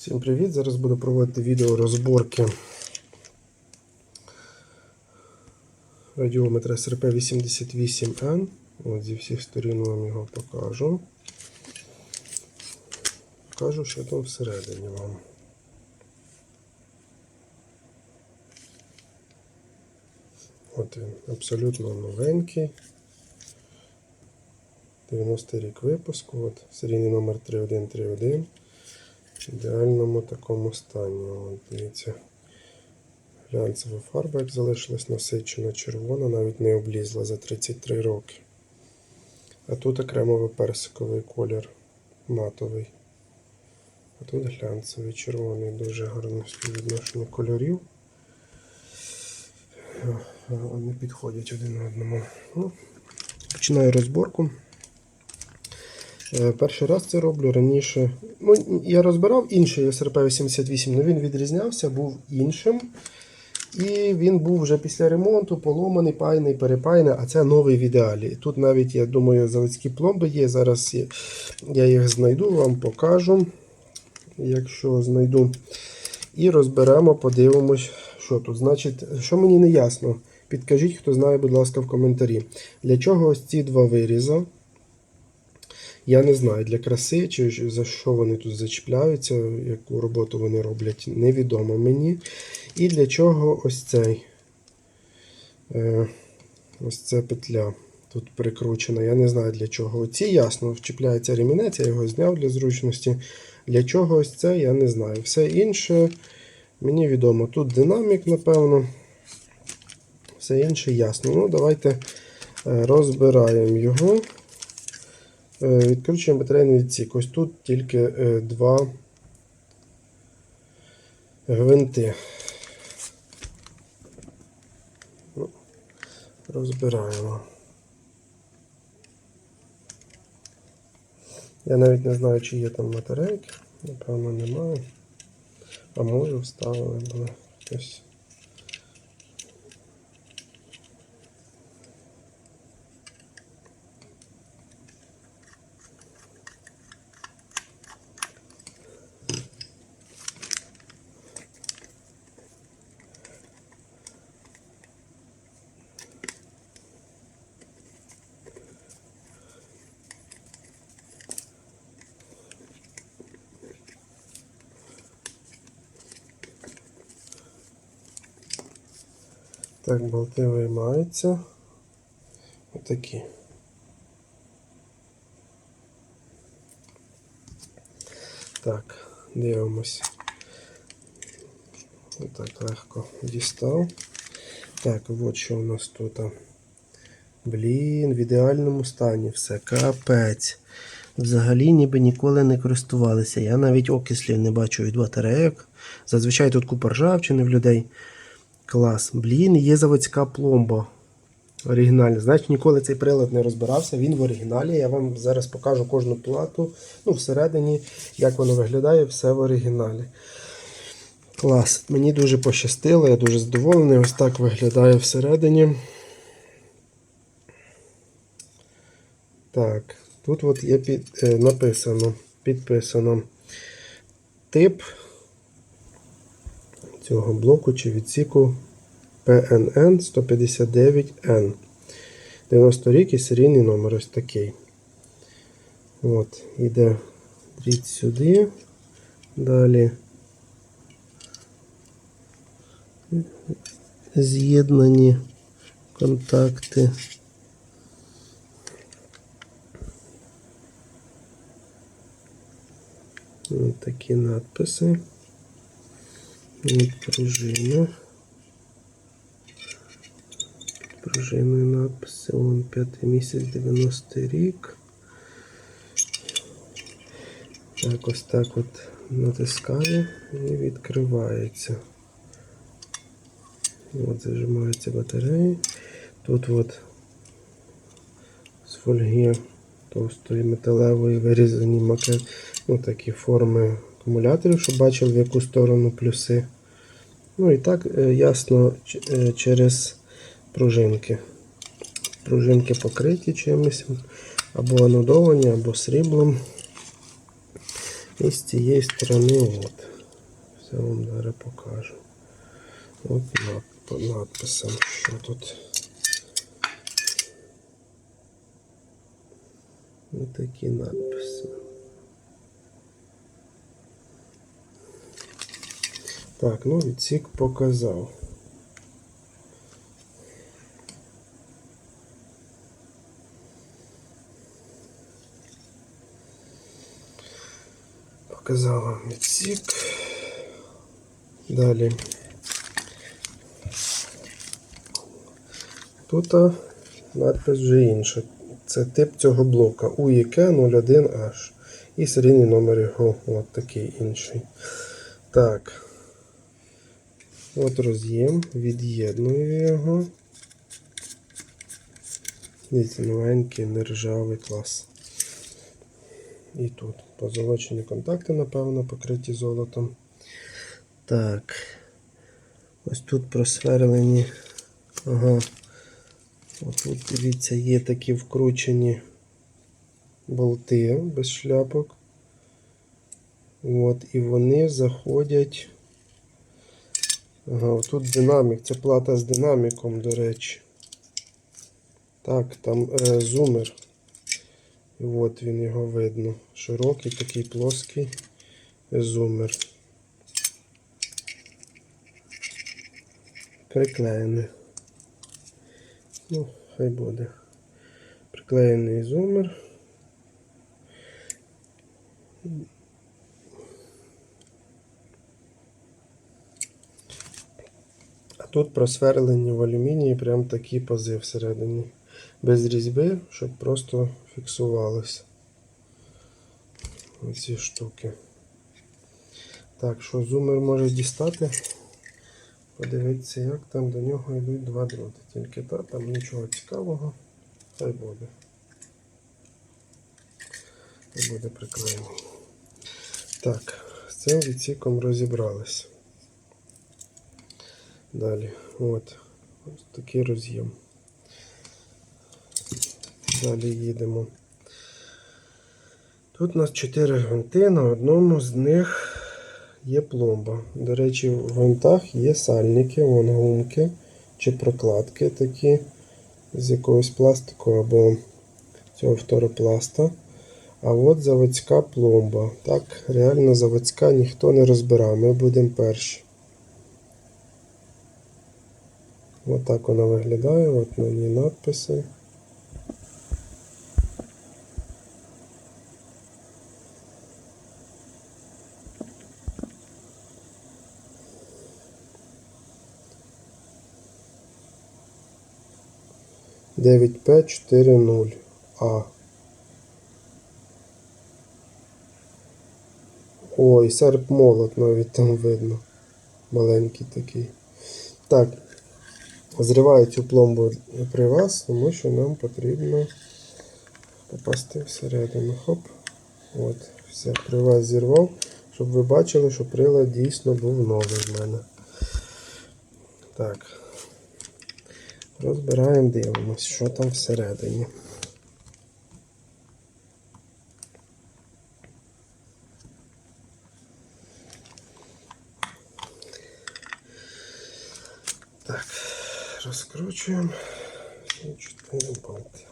Всім привіт! Зараз буду проводити відео розборки радіометра СРП 88N. От зі всіх сторін вам його покажу. Покажу, що там всередині вам. От він, абсолютно новенький. 90 рік випуску. От серійний номер 3131 в ідеальному такому стані. От, дивіться. Глянцева фарба, як залишилась насичена, червона, навіть не облізла за 33 роки. А тут окремовий персиковий колір матовий. А тут глянцевий червоний, дуже гарне співвідношення кольорів. Вони підходять один одному. Ну, починаю розборку. Е, Перший раз це роблю раніше. Ну, я розбирав інший СРП-88, але він відрізнявся, був іншим. І він був вже після ремонту, поломаний, пайний, перепаяний, а це новий в ідеалі. Тут навіть, я думаю, заводські пломби є. Зараз я їх знайду, вам покажу. Якщо знайду. І розберемо, подивимось, що тут. Значить, що мені не ясно, підкажіть, хто знає, будь ласка, в коментарі. Для чого ось ці два виріза? Я не знаю, для краси чи за що вони тут зачіпляються, яку роботу вони роблять, невідомо мені. І для чого ось цей е, ось ця петля тут прикручена. Я не знаю для чого. Оці ясно, вчіпляється ремінець, я його зняв для зручності. Для чого ось це, я не знаю. Все інше мені відомо. Тут динамік, напевно. Все інше ясно. Ну, давайте е, розбираємо його. Е, Відкручуємо батарейний відсік. Ось тут тільки е, два гвинти. Ну, Розбираємо. Я навіть не знаю, чи є там батарейки. Напевно, немає. А може вставили були хтось. Так, болти виймаються. Отакі. Так, дивимось. Отак легко дістав. Так, от що у нас тут. Блін, в ідеальному стані все. Капець. Взагалі ніби ніколи не користувалися. Я навіть окислів не бачу від батарейок. Зазвичай тут купа ржавчини в людей. Клас. Блін, є заводська пломба. Оригінальна. Значить, ніколи цей прилад не розбирався. Він в оригіналі. Я вам зараз покажу кожну плату. Ну, всередині, як воно виглядає, все в оригіналі. Клас. Мені дуже пощастило, я дуже задоволений. Ось так виглядає всередині. Так, тут от є під, е, написано, підписано тип цього блоку чи відсіку PNN 159N. 90 рік і серійний номер ось такий. От, іде дріт сюди. Далі з'єднані контакти. Ось такі надписи. Пружина. Пружиною надписи. Вон п'ятий місяць 90 рік. Так, ось так от натискаю і відкривається. От зажимаються батареї. Тут от з фольги товстої металевої вирізані макет, ну, такі форми акумуляторів, щоб бачив в яку сторону плюси. Ну і так е, ясно е, через пружинки. Пружинки покриті чимось, або анодовані, або сріблом. І з цієї сторони от. Все вам зараз покажу. От над, по надписам, що тут. Ось такі надписи. Так, ну відсік показав. Показав вам відсік. Далі. Тут надпис вже інша. Це тип цього блока UEK 01H. І серійний номер його от такий інший. Так. От роз'єм, від'єдную його. Дивіться, новенький, нержавий клас. І тут позолочені контакти, напевно, покриті золотом. Так. Ось тут просверлені. Ага. Ось тут, дивіться, є такі вкручені болти без шляпок. От, і вони заходять. Ага, тут динамік, це плата з динаміком, до речі. Так, там е, зумер. І от він його видно. Широкий, такий плоский зумер. Приклеєний. Ну, хай буде. Приклеєний зумер. Тут просверлені в алюмінії прям такі пази всередині. Без різьби, щоб просто фіксувалося. Оці штуки. Так, що зумер може дістати? Подивіться, як там до нього йдуть два дроти. Тільки та, там нічого цікавого. Хай буде. Хай буде приклеєний. Так, з цим відсіком розібрались. Далі. От. Ось такий роз'єм. Далі їдемо. Тут у нас 4 гвинти, на одному з них є пломба. До речі, в гвинтах є сальники, вон гумки чи прокладки такі з якогось пластику або цього фторопласта. А от заводська пломба. Так, реально заводська ніхто не розбирав. Ми будемо перші. Ось так вона виглядає, от на ній надписи. Дев'ять П чотири нуль А. Ой, серп молот навіть там видно. Маленький такий. Так, зриваю цю пломбу при вас, тому що нам потрібно попасти всередину. Хоп. От, все, при вас зірвав, щоб ви бачили, що прилад дійсно був новий в мене. Так. Розбираємо, дивимось, що там всередині. Так, розкручуємо всі чотири болти.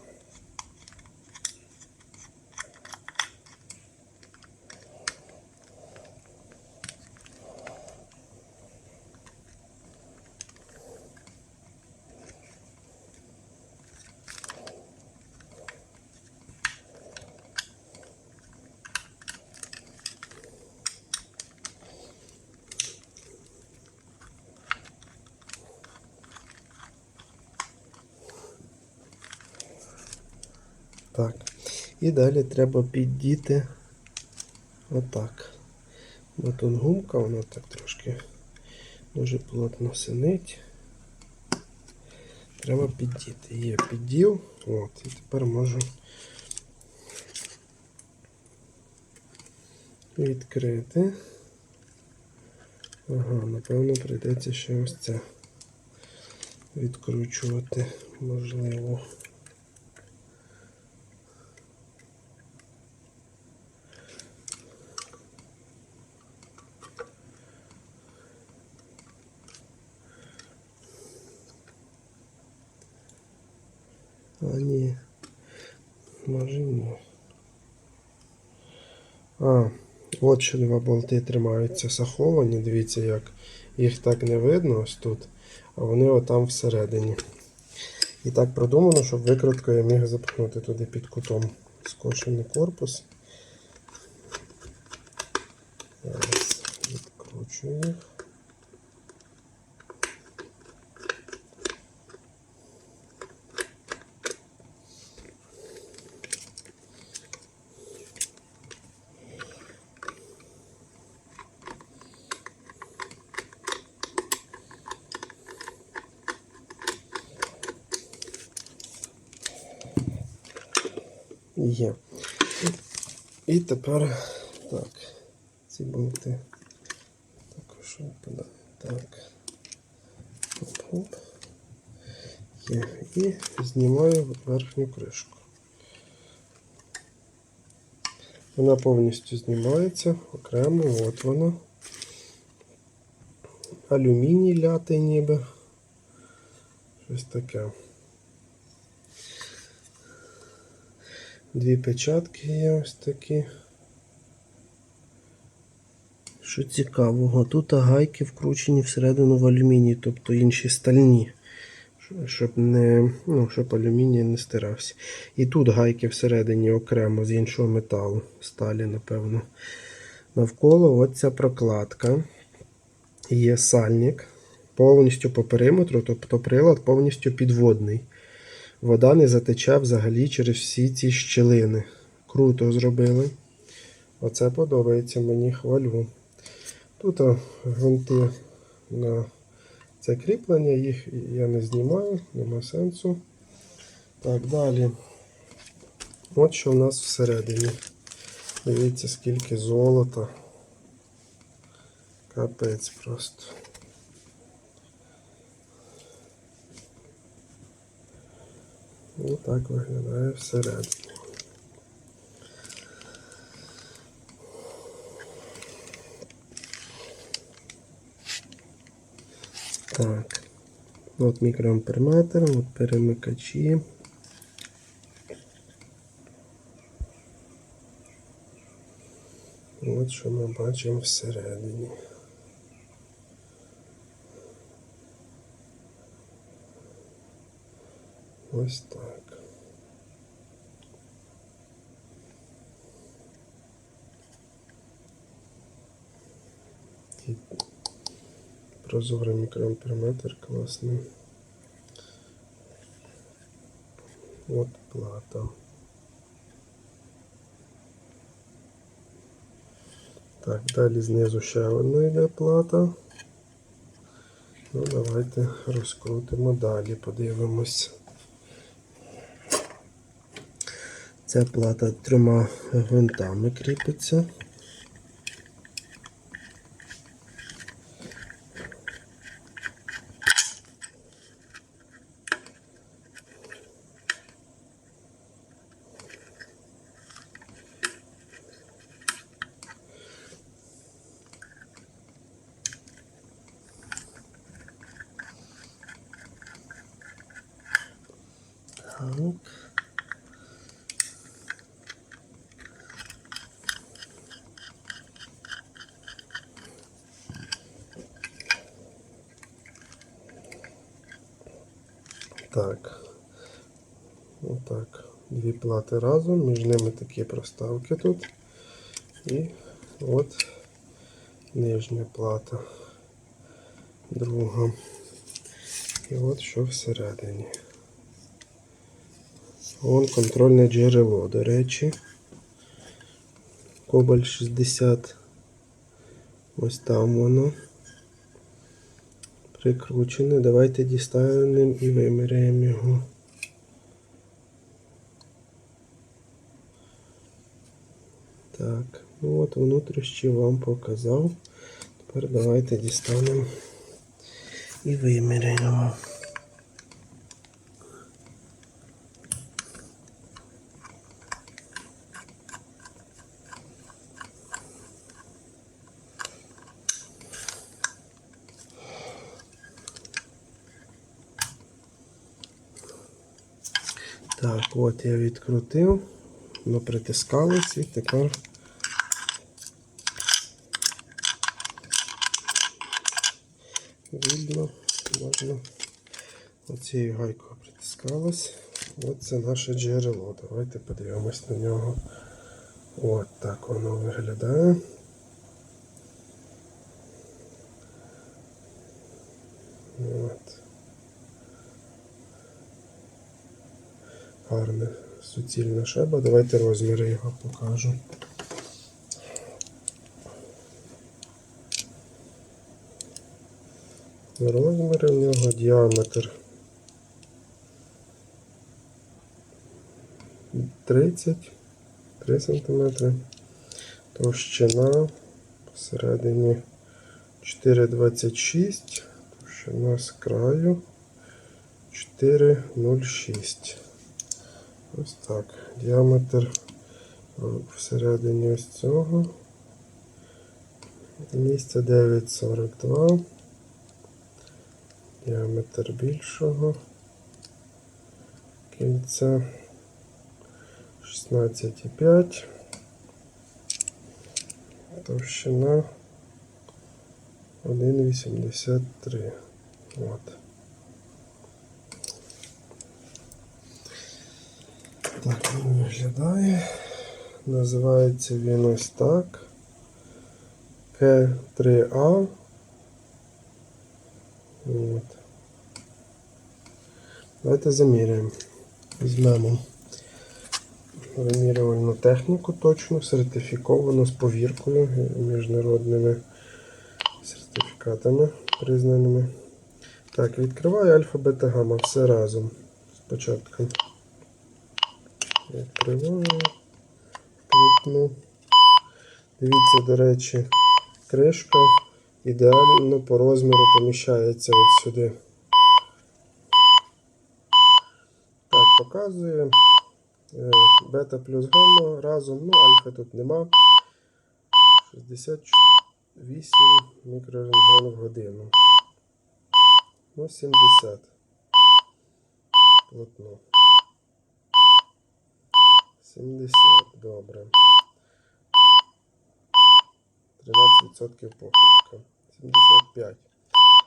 Так. І далі треба піддіти отак. Бо гумка, вона так трошки дуже плотно синить. Треба піддіти. Є підділ. От, і тепер можу відкрити. Ага, напевно, прийдеться ще ось це відкручувати, можливо. А ні. А, от ще два болти тримаються заховані. Дивіться, як їх так не видно ось тут, а вони отам всередині. І так продумано, щоб викруткою я міг запхнути туди під кутом скошений корпус. Зараз відкручую їх. Є. І тепер так. Ці болти також випадають. Так. Хоп-хоп. Є. І знімаю верхню кришку. Вона повністю знімається окремо, от вона. Алюміній лятий ніби. Щось таке. Дві печатки є ось такі. Що цікавого, тут гайки вкручені всередину в алюміній, тобто інші стальні, щоб не, ну, щоб алюміній не стирався. І тут гайки всередині окремо з іншого металу, сталі, напевно. Навколо оця прокладка. Є сальник повністю по периметру, тобто прилад повністю підводний. Вода не затече взагалі через всі ці щілини. Круто зробили. Оце подобається мені хвалю. Тут а, гвинти на це кріплення, їх я не знімаю, нема сенсу. Так, далі. От що в нас всередині. Дивіться, скільки золота. Капець просто. Ось так виглядає всередині. Так. От мікроамперметр, от перемикачі. От що ми бачимо всередині. Ось так. І Прозорий мікроамперметр класний. От плата. Так, далі знизу ще одна йде плата. Ну, давайте розкрутимо далі, подивимось. Ця плата трьома гвинтами кріпиться. Так. Так. Отак. Дві плати разом, між ними такі проставки тут. І от нижня плата. Друга. І от що всередині. Вон контрольне джерело, до речі. Кобальт 60. Ось там воно. Прикручене. Давайте дістанемо і виміряємо його. Так, ну от внутрішній вам показав. Тепер давайте дістанемо і виміряємо. Так, от я відкрутив, воно притискалось і тепер видно, можна оцією гайкою притискалось. От це наше джерело. Давайте подивимось на нього. От так воно виглядає. От. Гарне суцільна шеба. Давайте розміри його покажу. Розміри в нього діаметр 33 см. Товщина посередині 4,26, товщина з краю 4,06. Ось так. Діаметр всередині ось цього. Місця 9,42. Діаметр більшого. Кільця 16,5. Товщина 1,83. От. Так він виглядає. Називається він ось так. К3А. От. Давайте заміряємо. Візьмемо вимірювальну техніку точну, сертифіковану з повіркою міжнародними сертифікатами признаними. Так, відкриваю альфа, бета, гамма. Все разом. Спочатку. Відкриваю. Плотну. Дивіться, до речі, кришка ідеально по розміру поміщається от сюди. Так, показує. Е, Бета плюс гамма разом, ну, альфа тут нема. 68 мікрорентген в годину. Ну, 70. Плотно. 70, добре. 13% похибка. 75.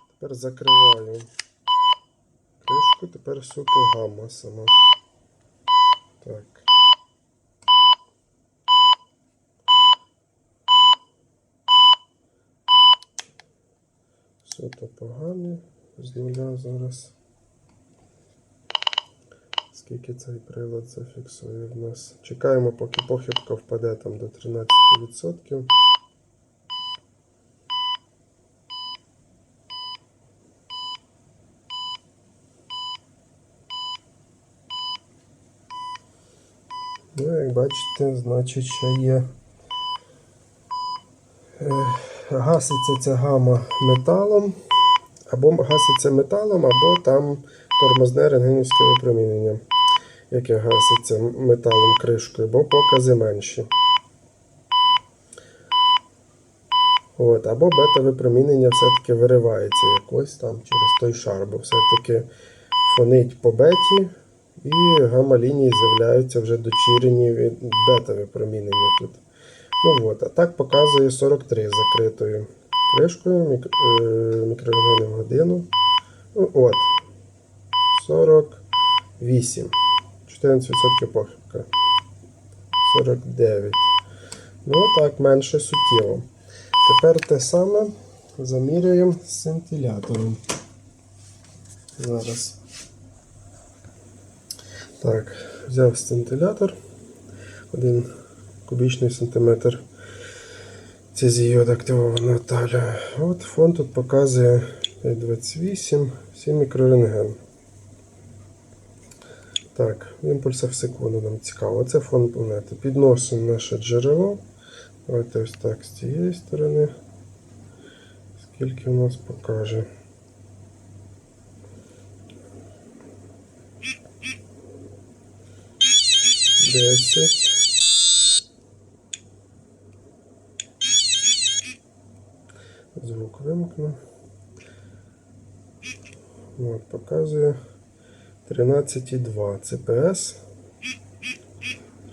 Тепер закриваю кришку, тепер суто гамма сама. Так. Суто погане. З нуля зараз. Скільки цей прилад зафіксує в нас. Чекаємо, поки похибка впаде там до 13%. Ну, як бачите, значить, ще є. Е, Гаситься ця гама металом, або гаситься металом, або там тормозне рентгенівське випромінення, яке гаситься металом кришкою, бо покази менші. От, або бета-випромінення все-таки виривається якось там через той шар, бо все-таки фонить по беті, і гамма-лінії з'являються вже дочірені від бета-випромінення тут. Ну от, А так показує 43 з закритою кришкою мік... е... мікрорентген в годину. Ну, от. 48. 14% похибка. 49. Ну так, менше суттєво. Тепер те саме замірюємо з синтилятором. Зараз. Так, взяв сцинтилятор. Один кубічний сантиметр цезію активованого таля. От фон тут показує 5,28, 7 мікрорентген. Так, в імпульсах в секунду нам цікаво. Це фон планети. Підносимо наше джерело. Давайте ось так з цієї сторони. Скільки у нас покаже. Десять. Звук вимкну. От, показує 13,2 CPS.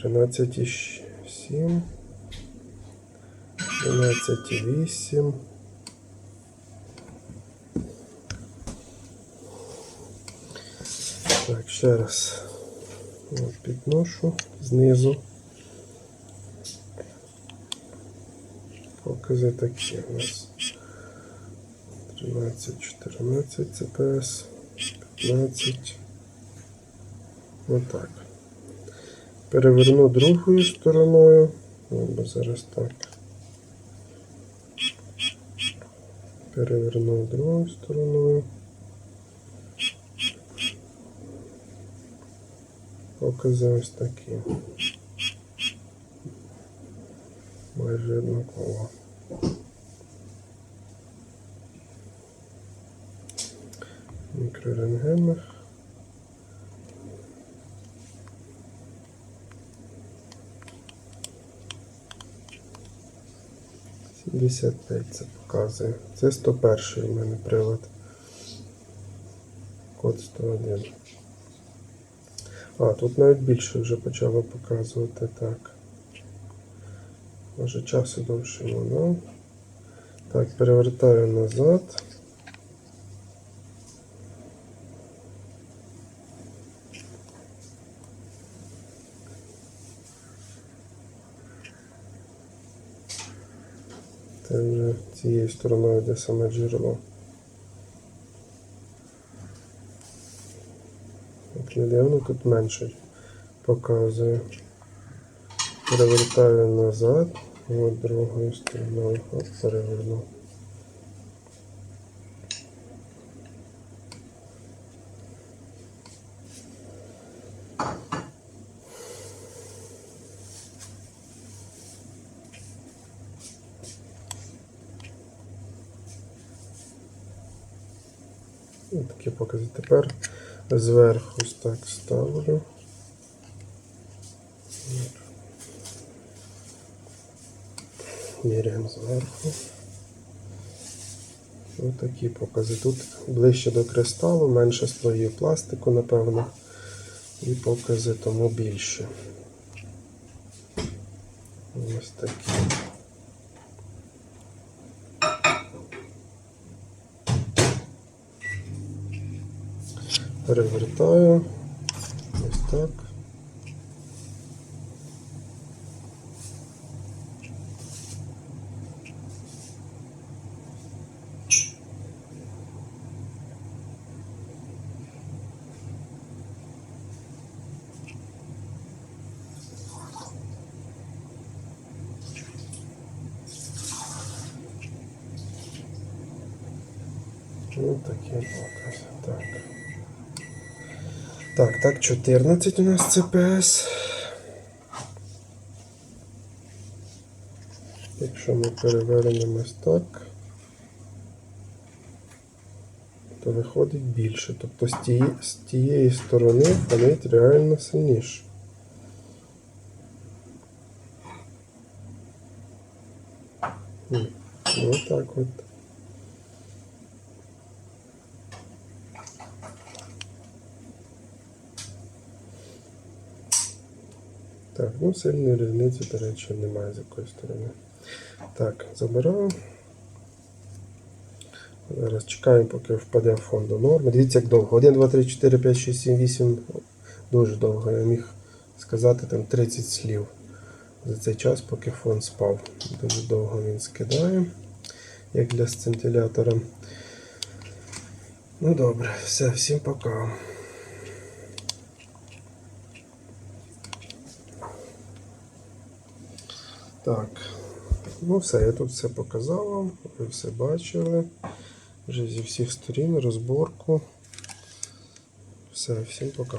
13,7. 13,8. Так, ще раз підношу знизу. Покази такі у нас. 13, 14 CPS, 15. Отак. Переверну другою стороною. Ну, Або зараз так. Переверну другою стороною. Оказалось таким. Майже однаково. Мікрорентген. 85 це показує. Це 101 у мене прилад. Код 101. А, тут навіть більше вже почало показувати так. Може часу довше воно. Так, перевертаю назад. Це вже цією стороною, де саме джерело. Як не дивно, тут менше показує. Перевертаю назад. От другою стороною. Оп, переверну. Ось такі покази. Тепер зверху так ставлю. Міряємо зверху. Ось такі покази. Тут ближче до кристалу, менше слоїв пластику, напевно. І покази тому більше. Ось такі. Перевертаю. Ось так. Ось такі покази. Так. Так, так, 14 у нас CPS. Якщо ми перевернемо ось так, то виходить більше. Тобто з тієї, з тієї сторони фонить реально сильніше. М, Ось так от. Так, ну сильної різниці, до речі, немає з якої сторони. Так, забираю. Зараз чекаємо, поки впаде фон до норми. Дивіться, як довго. 1, 2, 3, 4, 5, 6, 7, 8. Дуже довго. Я міг сказати там 30 слів за цей час, поки фон спав. Дуже довго він скидає, як для сцинтилятора. Ну добре, все, всім пока. Так, ну все, я тут все показав вам, ви все бачили. Вже зі всіх сторін розборку. Все, всім пока.